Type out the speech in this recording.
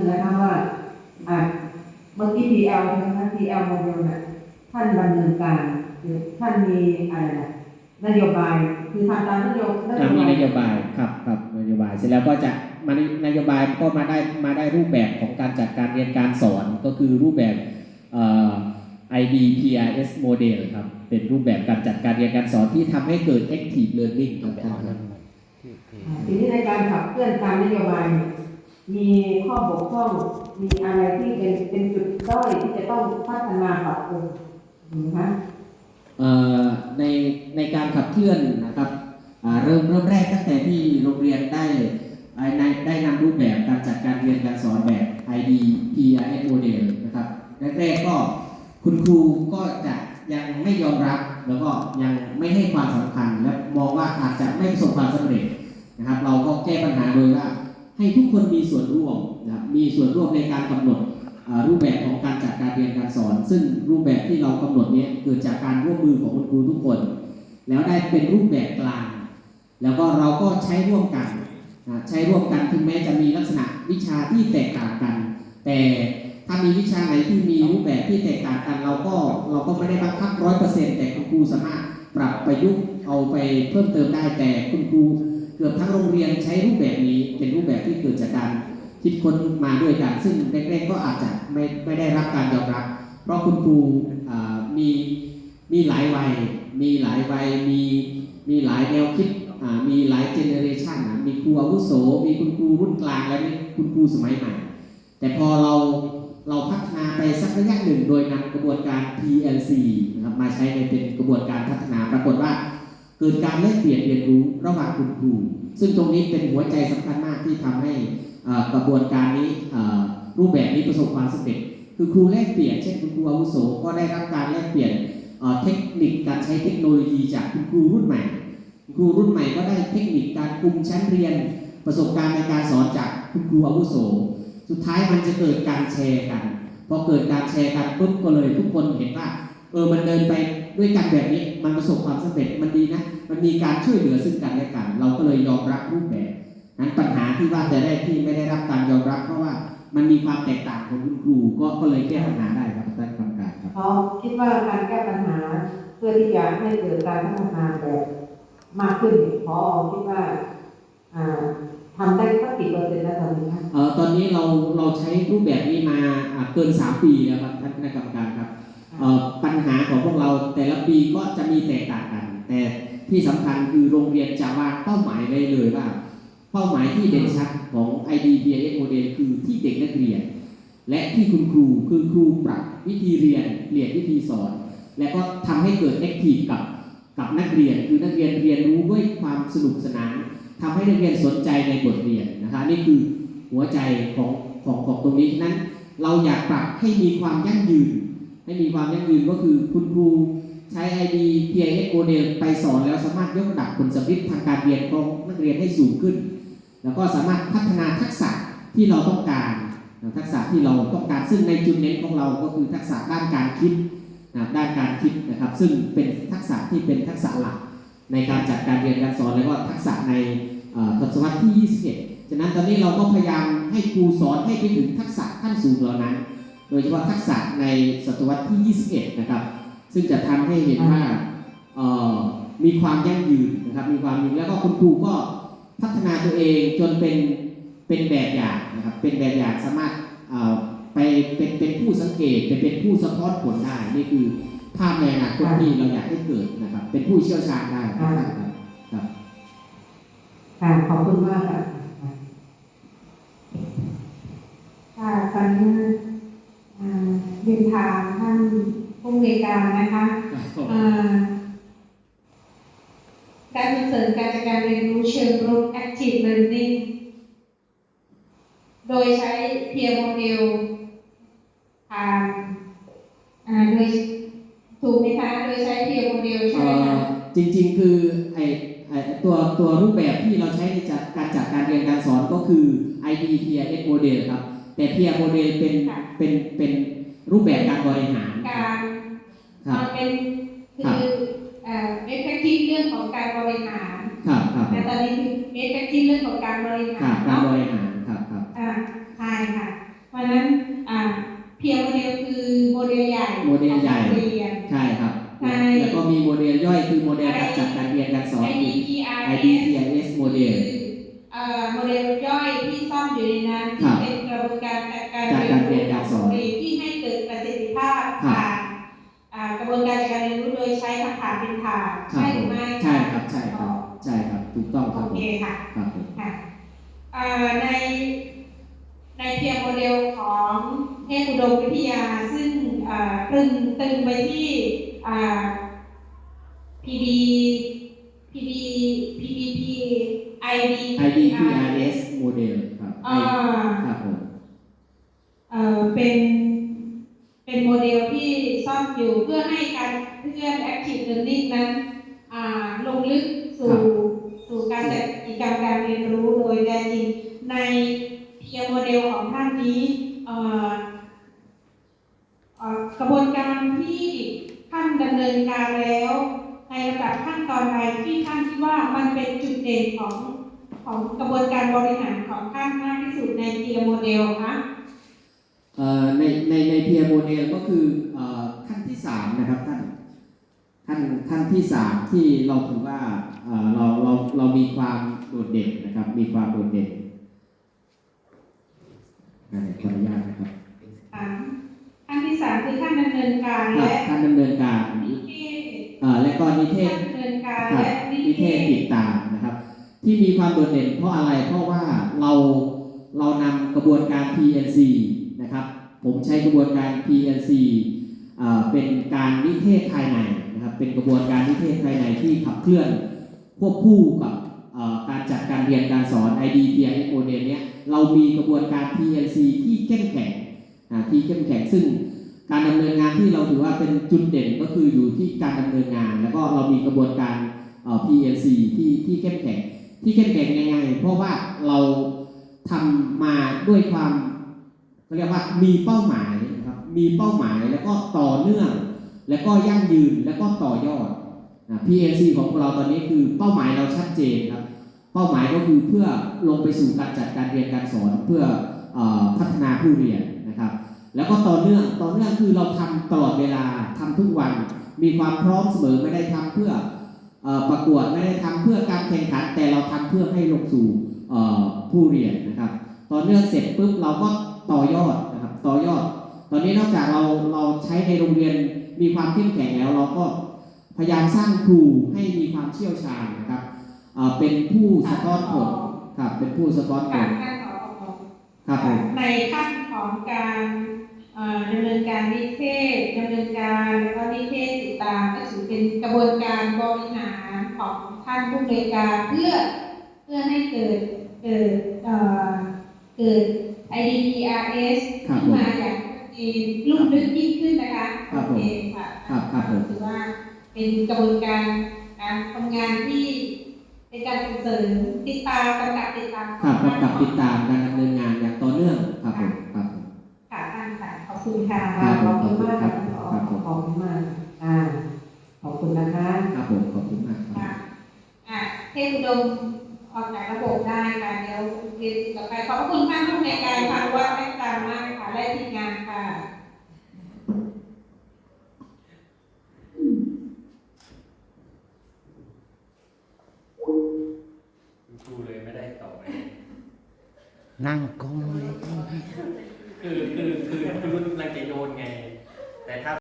นนะคะว่าอ่าเมื่อกี้ PL ใช่ไหมคะ PL โมเดลน่ะท่านดำเนินการหรือท่านมีอะไรนะนโยบายคือทำตามนโยบายอ่ามีนโยบายครับครับนโยบายเสร็จแล้วก็จะมานโยบายก็มาได้มาได้รูปแบบของการจัดการเรียนการสอนก็คือรูปแบบเอ่อ IDPRS model ครับ เป็นรูปแบบการจัดการเรียนการสอนที่ทำให้เกิด active learning ครับท่านครับอ่าทีนี้ในการขับเคลื่อนตามนโยบายเนี่ย มีข้อบกพร่อง มีอะไรที่เป็นเป็นจุดด้อยที่จะต้องพัฒนาปรับปรุงนะคะในในการขับเคลื่อนนะครับเริ่มเริ่มแรกตั้งแต่ที่โรงเรียนได้ได้นำรูปแบบการจัดการเรียนการสอนแบบ ID PRS model นะครับแรกๆก็คุณครูก็จะยังไม่ยอมรับแล้วก็ยังไม่ให้ความสำคัญและมองว่าอาจจะไม่ประสบความสำเร็จนะครับ เราก็แก้ปัญหาโดยว่า ให้ทุกคนมีส่วนร่วมนะครับมีส่วนร่วมในการกำหนดรูปแบบของการจัดการเรียนการสอน ซึ่งรูปแบบที่เรากำหนดเนี้เกิดจากการร่วมมือของคุณครูทุกคน แล้วได้เป็นรูปแบบกลาง แล้วก็เราก็ใช้ร่วมกันใช้ร่วมกันถึงแม้จะมีลักษณะวิชาที่แตกต่างกัน แต่ถ้ามีวิชาไหนที่มีรูปแบบที่แตกต่างกัน เราก็เราก็ไม่ได้บังคับร้อยเปอร์เซ็นต์แต่คุณครูสามารถปรับประยุกต์เอาไปเพิ่มเติมได้แต่คุณครู เกือบทั้งโรงเรียนใช้รูปแบบนี้เป็นรูปแบบที่เกิดจากการคิดค้นมาด้วยกัน ซึ่งแรกๆก็อาจจะไม่ไม่ได้รับการยอมรับ เพราะคุณครูมีมีหลายวัย มีหลายวัยมีมีหลายแนวคิดมีหลายเจเนอเรชันมีครูอาวุโส มีคุณครูรุ่นกลางและมีคุณครูสมัยใหม่แต่พอเราเราพัฒนาไปสักระยะหนึ่งโดยนำกระบวนการ PLC นะครับมาใช้ในเป็นกระบวนการพัฒนาปรากฏว่า เกิดการแลกเปลี่ยนเรียนรู้ระหว่างคุณครู ซึ่งตรงนี้เป็นหัวใจสำคัญมากที่ทำให้กระบวนการนี้รูปแบบนี้ประสบความสำเร็จ คือครูแลกเปลี่ยนเช่นคุณครูอาวุโสก็ได้รับการแลกเปลี่ยนเทคนิคการใช้เทคโนโลยีจากคุณครูรุ่นใหม่คุณครูรุ่นใหม่ก็ได้เทคนิคการคุมชั้นเรียน ประสบการณ์ในการสอนจากคุณครูอาวุโส สุดท้ายมันจะเกิดการแชร์กัน พอเกิดการแชร์กันปุ๊บก็เลยทุกคนเห็นว่าเออมันเดินไป ด้วยกันแบบนี้มันประสบความสำเร็จมันดีนะ มันมีการช่วยเหลือซึ่งกันและกัน เราก็เลยยอมรับรูปแบบนั้นปัญหาที่ว่าแต่แรกที่ไม่ได้รับการยอมรับ เพราะว่ามันมีความแตกต่างของคุณครูก็ก็เลยแก้ปัญหาได้ครับท่านกรรมการครับเพราะคิดว่าการแก้ปัญหาเพื่อที่จะให้เกิดการพัฒนาแบบมากขึ้นเนี่ยพอคิดว่าอ่าทำได้สักกี่เปอร์เซ็นต์แล้วตอนนี้คะเอ่อตอนนี้เราเราใช้รูปแบบนี้มาอ่าเกิน 3 ปีแล้วครับท่านคณะกรรมการครับเอ่อ ปัญหาของพวกเราแต่ละปีก็จะมีแตกต่างกัน แต่ที่สำคัญคือโรงเรียนจะวางเป้าหมายไว้เลยว่า เป้าหมายที่เด่นชัดของ IDPS model คือที่เด็กนักเรียน และที่คุณครูคือครูปรับวิธีเรียนเปลี่ยนวิธีสอน และก็ทำให้เกิดแอคทีฟกับกับนักเรียนคือนักเรียนเรียนรู้ด้วยความสนุกสนานทำให้นักเรียนสนใจในบทเรียนนะคะนี่คือหัวใจของของของตรงนี้ฉะนั้น เราอยากปรับให้มีความยั่งยืน ให้มีความยั่งยืนก็คือคุณครูใช้ ID PIS model ไปสอนแล้วสามารถยกระดับผลสำลิดทางการเรียนของนักเรียนให้สูงขึ้น แล้วก็สามารถพัฒนาทักษะที่เราต้องการทักษะที่เราต้องการซึ่งในจุดเน้นของเราก็คือทักษะด้านการคิดนะด้านการคิดนะครับ ซึ่งเป็นทักษะที่เป็นทักษะหลักในการจัดการเรียนการสอนแล้วก็ทักษะในทศวรรษที่ 21 ฉะนั้นตอนนี้เราก็พยายามให้ครูสอนให้ไปถึงทักษะขั้นสูงเหล่านั้น โดยเฉพาะทักษะในศตวรรษที่ 21 นะครับ ซึ่งจะทำให้เห็นว่าเอ่อมีความยั่งยืนนะครับ มีความยืนแล้วก็คุณครูก็พัฒนาตัวเองจนเป็นเป็นแบบอย่างนะครับ เป็นแบบอย่างสามารถเอ่อไปเป็นเป็นผู้สังเกตเป็นเป็นผู้สะท้อนผลได้นี่คือภาพในอนาคตที่เราอยากให้เกิดนะครับ เป็นผู้เชี่ยวชาญได้ครับครับครับค่ะขอบคุณมากค่ะค่ะตอนนี้อ่าเรียนถามท่านผู้อำนวยการนะคะอ่าการส่งเสริมการจัดการเรียนรู้เชิงรุก active learning โดยใช้ peer model ผ่านอ่าโดยถูกไหมคะ โดยใช้ peer model ใช่เอ่ไหมอคะจริงๆ คือไอไอตัวตัวรูปแบบที่เราใช้ในจัดการจัดการเรียนการสอนก็คือ ID PRS model ครับ แต่ PR model เป็นค่ะเป็นเป็น รูปแบบการบริหาร การเป็นคือเอฟเฟกติฟเรื่องของการบริหารครับครับแต่ตอนนี้คือเอฟเฟกติฟเรื่องของการบริหารการบริหารครับครับอ่าใช่ค่ะ เพราะนั้นอ่าเพียงโมเดลคือโมเดลใหญ่โมเดลใหญ่ใช่ครับแล้วก็มีโมเดลย่อยคือโมเดลการจัดการเรียนการสอนอีก IDPRS โมเดลโมเดลย่อยที่ซ่อนอยู่ในนั้นที่เป็นกระบวนการการเรียน คโอรับผเคมค่ะครับผมค่ะเอ่อในในเพียงโมเดลของเทพอุดมวิทยา ซึ่งเอ่อตึงตึงไปที่อ่า PD PD PDP ID IDPIS โมเดลครับอ่าครับผมเอ่อเป็นเป็นโมเดลที่ซ่อนอยู่เพื่อให้การเพื่อน Active Learning นั้นอ่าลงลึกสู่สู่ การจัดกิจกรรมการเรียนรู้โดยแท้จริงในเพียงโมเดลของท่านนี้กระบวนการที่ท่านดำเนินการแล้ว ในระดับขั้นตอนใดที่ท่านคิดว่ามันเป็นจุดเด่นของของกระบวนการบริหารของท่านมากที่สุดในเพียงโมเดลคะในในในเพียโมเดลก็คือขั้นที่สามนะครับ ที่สามที่เราถือว่าเอ่อเราเราเรามีความโดดเด่นนะครับ มีความโดดเด่นอ่าขออนุญาตนะครับสามขั้นที่สามคือขั้นดำเนินการครับและการดำเนินการนิเทศเอ่อและก็นิเทศขั้นดำเนินการครับและนินิเทเทศศติดตามนะครับ ที่มีความโดดเด่นเพราะอะไรเพราะว่าเราเรานำกระบวนการ PLC นะครับ ผมใช้กระบวนการ PLC เป็นการนิเทศภายในนะครับ เป็นกระบวนการนิเทศภายในที่ขับเคลื่อนควบคู่กับการจัดการเรียนการสอน ID PIS โมเดลเนี้ยเรามีกระบวนการ PLC ที่เข้มแข็งที่เข้มแข็งซึ่งการดำเนินงานที่เราถือว่าเป็นจุดเด่นก็คืออยู่ที่การดำเนินงาน แล้วก็เรามีกระบวนการ PLC ที่ที่เข้มแข็งที่เข้มแข็งยังไง เพราะว่าเราทำมาด้วยความเรียกว่ามีเป้าหมาย มีเป้าหมายแล้วก็ต่อเนื่อง แล้วก็ยั่งยืนแล้วก็ต่อยอดนะ PLC ของเราตอนนี้คือเป้าหมายเราชัดเจนครับ เป้าหมายก็คือเพื่อลงไปสู่การจัดการเรียนการสอนเพื่ออพัฒนาผู้เรียนนะครับ แล้วก็ต่อเนื่องต่อเนื่องคือเราทำตลอดเวลาทำทุกวัน มีความพร้อมเสมอไม่ได้ทำเพื่ออประกวดไม่ได้ทำเพื่อการแข่งขันแต่เราทำเพื่อให้ลงสู่ผู้เรียนนะครับ ต่อเนื่องเสร็จปุ๊บเราก็ต่อยอดนะครับต่อยอด ตอนนี้นอกจากเราเราใช้ในโรงเรียนมีความเข้มแข็งแล้ว เราก็พยายามสร้างครูให้มีความเชี่ยวชาญนะครับเอ่อเป็นผู้สะท้อนผลครับเป็นผู้สะท้อนผการลขั้นของครับผมในขั้นของการเอ่อดำเนินการนิเทศดำเนินการแล้วก็นิเทศติดตามก็ถือเป็นกระบวนการบริหารของท่านผู้บริการเพื่อเพื่อให้เกิดเกิดเอ่อเกิด IDPRS ครับขึ้นผมมาอย่าง ชัดเจนลุ่มลึกยิ่งขึ้นนะคะครับผมโอเคค่ะครับครับผม ถือว่าเป็นกระบวนการการทำงานที่เป็นการส่งเสริมติดตามกำกับติดตามครับกำกับติดตามการดำเนินงานอย่างต่อเนื่องครับผมครับผม ค่ะท่านค่ะขอบคุณค่ะครับขอบคุณมากครัค่ะบท่านผอครับผม ขอบคุณมากอ่าขอบคุณนะคะ ครับผมขอบคุณมากครับ ค่ะอะเทพอุดมออกจากระบบได้ค่ะเดี๋ยวเรียนต่อไปขอบพระคุณท่านผู้ในวยการค่ะว่าแม่ตามมากค่ะ และทีมงานค่ะคุณครูเลยไม่ได้ต่อไปนั่งก้มเลย คือคือคือคุณรุ่นกำลังจะโยนไง